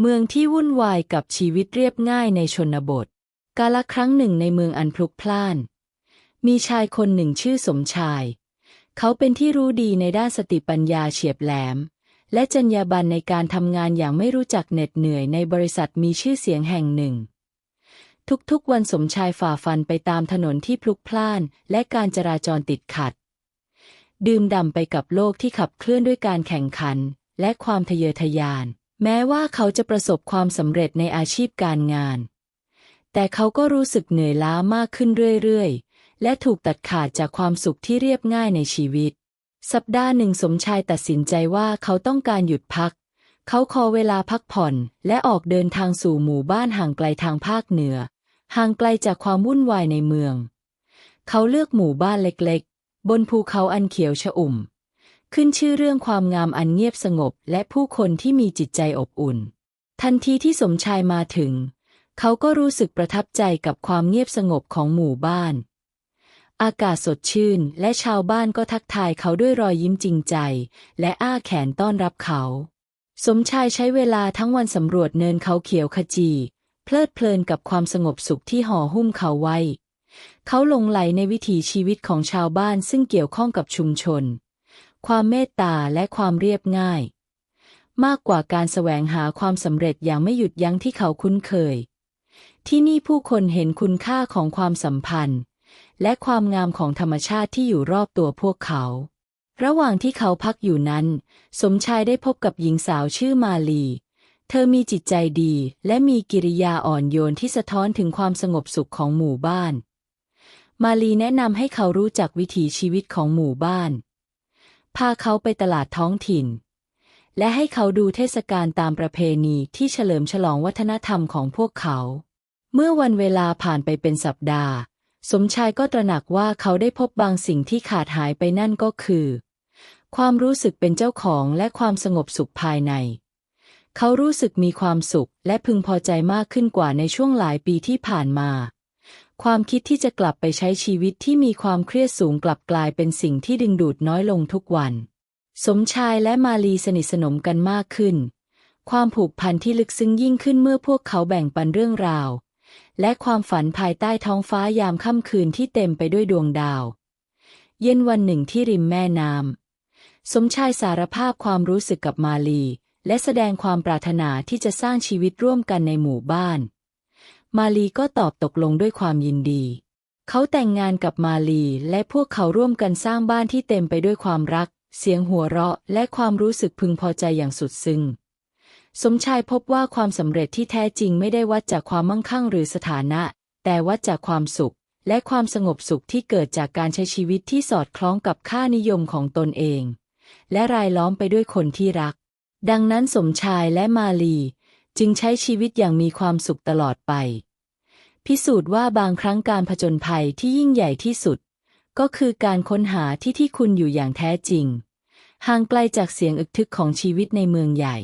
เมืองที่วุ่นวายกับชีวิตเรียบง่ายในชนบท กาลครั้งหนึ่งในเมืองอันพลุกพล่าน มีชายคนหนึ่งชื่อสมชาย เขาเป็นที่รู้ดีในด้านสติปัญญาเฉียบแหลม และจรรยาบรรณในการทำงานอย่างไม่รู้จักเหน็ดเหนื่อยในบริษัทมีชื่อเสียงแห่งหนึ่ง ทุกๆวันสมชายฝ่าฟันไปตามถนนที่พลุกพล่าน และการจราจรติดขัด ดื่มด่ำไปกับโลกที่ขับเคลื่อนด้วยการแข่งขัน และความทะเยอทะยาน แม้ว่าเขาจะประสบความสำเร็จในอาชีพการงาน แต่เขาก็รู้สึกเหนื่อยล้ามากขึ้นเรื่อยๆ และถูกตัดขาดจากความสุขที่เรียบง่ายในชีวิต สัปดาห์หนึ่งสมชายตัดสินใจว่าเขาต้องการหยุดพัก เขาขอเวลาพักผ่อนและออกเดินทางสู่หมู่บ้านห่างไกลทางภาคเหนือ ห่างไกลจากความวุ่นวายในเมือง เขาเลือกหมู่บ้านเล็กๆ บนภูเขาอันเขียวชอุ่ม ขึ้นชื่อเรื่องความงามอันเงียบสงบและผู้คนที่มีจิตใจอบอุ่น ทันทีที่สมชายมาถึง เขาก็รู้สึกประทับใจกับความเงียบสงบของหมู่บ้าน อากาศสดชื่นและชาวบ้านก็ทักทายเขาด้วยรอยยิ้มจริงใจ และอ้าแขนต้อนรับเขา สมชายใช้เวลาทั้งวันสำรวจเนินเขาเขียวขจี เพลิดเพลินกับความสงบสุขที่ห่อหุ้มเขาไว้ เขาลงไหลในวิถีชีวิตของชาวบ้านซึ่งเกี่ยวข้องกับชุมชน ความเมตตาและความเรียบง่าย มากกว่าการแสวงหาความสำเร็จอย่างไม่หยุดยั้งที่เขาคุ้นเคย ที่นี่ผู้คนเห็นคุณค่าของความสัมพันธ์ และความงามของธรรมชาติที่อยู่รอบตัวพวกเขา ระหว่างที่เขาพักอยู่นั้น สมชายได้พบกับหญิงสาวชื่อมาลี เธอมีจิตใจดี และมีกิริยาอ่อนโยนที่สะท้อนถึงความสงบสุขของหมู่บ้าน มาลีแนะนำให้เขารู้จักวิถีชีวิตของหมู่บ้าน พาเขาไปตลาดท้องถิ่น และให้เขาดูเทศกาลตามประเพณีที่เฉลิมฉลองวัฒนธรรมของพวกเขา เมื่อวันเวลาผ่านไปเป็นสัปดาห์ สมชายก็ตระหนักว่าเขาได้พบบางสิ่งที่ขาดหายไปนั่นก็คือ ความรู้สึกเป็นเจ้าของและความสงบสุขภายใน เขารู้สึกมีความสุขและพึงพอใจมากขึ้นกว่าในช่วงหลายปีที่ผ่านมา ความคิดที่จะกลับไปใช้ชีวิตที่มีความเครียดสูงกลับกลายเป็นสิ่งที่ดึงดูดน้อยลงทุกวัน สมชายและมาลีสนิทสนมกันมากขึ้น ความผูกพันที่ลึกซึ้งยิ่งขึ้นเมื่อพวกเขาแบ่งปันเรื่องราว และความฝันภายใต้ท้องฟ้ายามค่ำคืนที่เต็มไปด้วยดวงดาว เย็นวันหนึ่งที่ริมแม่น้ำสมชายสารภาพความรู้สึกกับมาลี และแสดงความปรารถนาที่จะสร้างชีวิตร่วมกันในหมู่บ้าน มาลีก็ตอบตกลงด้วยความยินดี เขาแต่งงานกับมาลีและพวกเขาร่วมกันสร้างบ้านที่เต็มไปด้วยความรัก เสียงหัวเราะและความรู้สึกพึงพอใจอย่างสุดซึ้งสมชายพบว่าความสำเร็จที่แท้จริงไม่ได้วัดจากความมั่งคั่งหรือสถานะ แต่วัดจากความสุข และความสงบสุขที่เกิดจากการใช้ชีวิตที่สอดคล้องกับค่านิยมของตนเอง และรายล้อมไปด้วยคนที่รัก ดังนั้นสมชายและมาลี จึงใช้ชีวิตอย่างมีความสุขตลอดไป พิสูจน์ว่าบางครั้งการผจญภัยที่ยิ่งใหญ่ที่สุด ก็คือการค้นหาที่ที่คุณอยู่อย่างแท้จริง ห่างไกลจากเสียงอึกทึกของชีวิตในเมืองใหญ่